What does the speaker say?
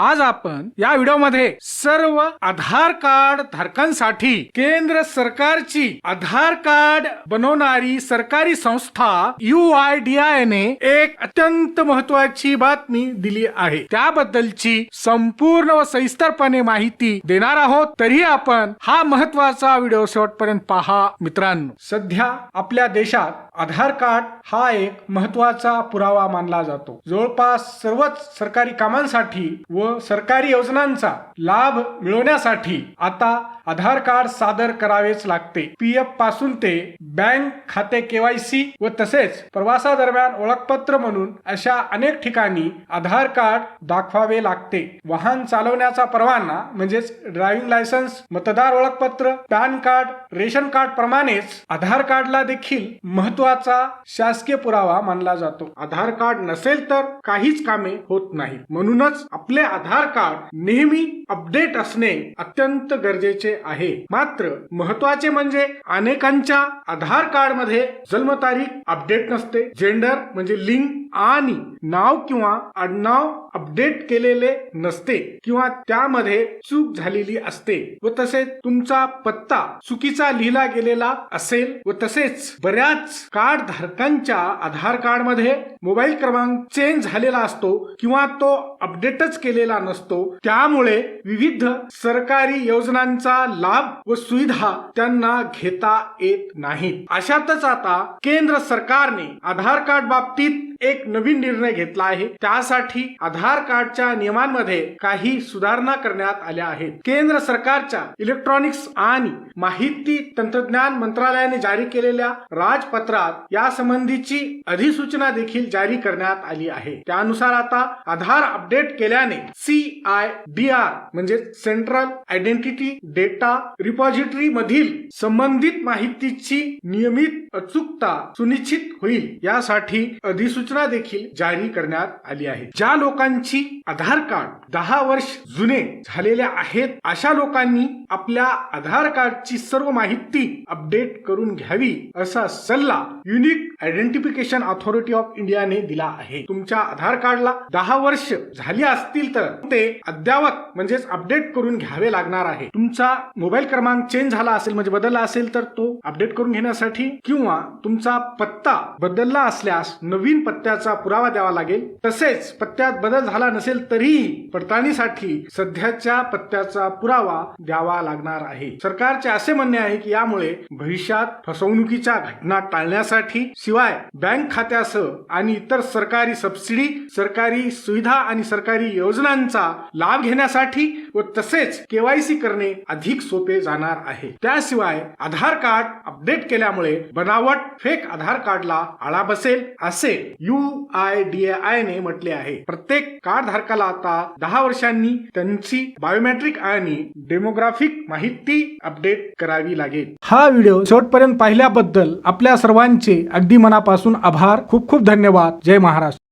आज आपण या व्हिडिओमध्ये सर्व आधार कार्ड धारकांसाठी केंद्र सरकारची आधार कार्ड बनवणारी सरकारी संस्था यू आय डी आय ने एक अत्यंत महत्वाची बातमी दिली आहे. त्याबद्दलची संपूर्ण व सविस्तरपणे माहिती देणार आहोत. तरी आपण हा महत्त्वाचा व्हिडिओ शेवटपर्यंत पहा. मित्रांनो सध्या आपल्या देशात आधार कार्ड हा एक महत्त्वाचा पुरावा मानला जातो. जवळपास सर्वच सरकारी कामांसाठी व सरकारी योजनांचा लाभ मिळवण्यासाठी आता आधार कार्ड सादर करावेच लागते. पी एफपासून ते बँक खाते केवायसी व तसेच प्रवासादरम्यान ओळखपत्र म्हणून अशा अनेक ठिकाणी आधार कार्ड दाखवावे लागते. वाहन चालवण्याचा परवाना म्हणजेच ड्रायव्हिंग लायसन्स मतदार ओळखपत्र पॅन कार्ड रेशन कार्ड प्रमाणेच आधार कार्डला देखील महत्त्वाचा शासकीय पुरावा मानला जातो. आधार कार्ड नसेल तर काहीच कामे होत नाही. म्हणूनच आपले आधार कार्ड नेहमी अपडेट असणे अत्यंत गरजेचे आहे. मात्र महत्त्वाचे म्हणजे अनेकांच्या आधार कार्डमध्ये जन्मतारीख अपडेट नसते. जेंडर म्हणजे लिंग आणि नाव किंवा आडनाव अपडेट केलेले नसते किंवा त्यामध्ये चूक झालेली असते व तसेच तुमचा पत्ता चुकीचा लिहिला गेलेला असेल व तसेच बऱ्याच कार्ड धारकांच्या आधार कार्डमध्ये मोबाईल क्रमांक चेंज झालेला असतो किंवा तो अपडेटच केलेला नसतो. त्यामुळे विविध सरकारी योजनांचा लाभ व सुविधा त्यांना घेता येत नाहीत. अशातच आता केंद्र सरकारने आधार कार्ड बाबतीत एक नवीन निर्णय घेतला आहे. त्यासाठी आधार कार्डच्या नियमांमध्ये काही सुधारणा करण्यात आल्या आहेत. केंद्र सरकारच्या इलेक्ट्रॉनिक्स आणि माहिती तंत्रज्ञान मंत्रालयाने जारी केलेल्या राजपत्रात या संबंधीची अधिसूचना देखील जारी करण्यात आली आहे. त्यानुसार आता आधार अपडेट केल्याने सी आय डी आर म्हणजे सेंट्रल आयडेंटिटी डेटा रिपॉझिटरी मधील संबंधित माहितीची नियमित अचूकता सुनिश्चित होईल. यासाठी अधिसूचना देखील जारी करण्यात आली आहे. ज्या लोकांची आधार कार्ड दहा वर्ष जुने झालेले आहेत अशा लोकांनी आपल्या आधार कार्डची सर्व माहिती अपडेट करून घ्यावी असा सल्ला युनिक आयडेंटिफिकेशन ऑथॉरिटी ऑफ इंडियाने दिला आहे. तुमच्या आधार कार्डला दहा वर्ष झाली असतील तर ते अद्यावत म्हणजेच अपडेट करून घ्यावे लागणार आहे. तुमचा मोबाईल क्रमांक चेंज झाला असेल म्हणजे बदलला असेल तर तो अपडेट करून घेण्यासाठी किंवा तुमचा पत्ता बदलला असल्यास नवीन पत्ता पत्त्याचा पुरावा द्यावा लागेल. तसेच पत्त्यात बदल झाला नसेल तरीही पडताळणीसाठी सध्याच्या पत्त्याचा पुरावा द्यावा लागणार आहे. सरकारचे असे म्हणणे आहे की यामुळे भविष्यात फसवणुकीच्या घटना टाळण्यासाठी शिवाय बँक खात्यासह आणि इतर सरकारी सबसिडी सरकारी सुविधा आणि सरकारी योजनांचा लाभ घेण्यासाठी व तसेच केवायसी करणे अधिक सोपे जाणार आहे. त्याशिवाय आधार कार्ड अपडेट केल्यामुळे बनावट फेक आधार कार्डला आळा बसेल असे यू आय डी आय ने म्हटले आहे. प्रत्येक कार्ड धारकाला आता दहा वर्षांनी त्यांची बायोमेट्रिक आणि डेमोग्राफिक माहिती अपडेट करावी लागेल. हा व्हिडिओ शेवटपर्यंत पाहिल्याबद्दल आपल्या सर्वांचे अगदी मनापासून आभार. खूप खूप धन्यवाद. जय महाराष्ट्र.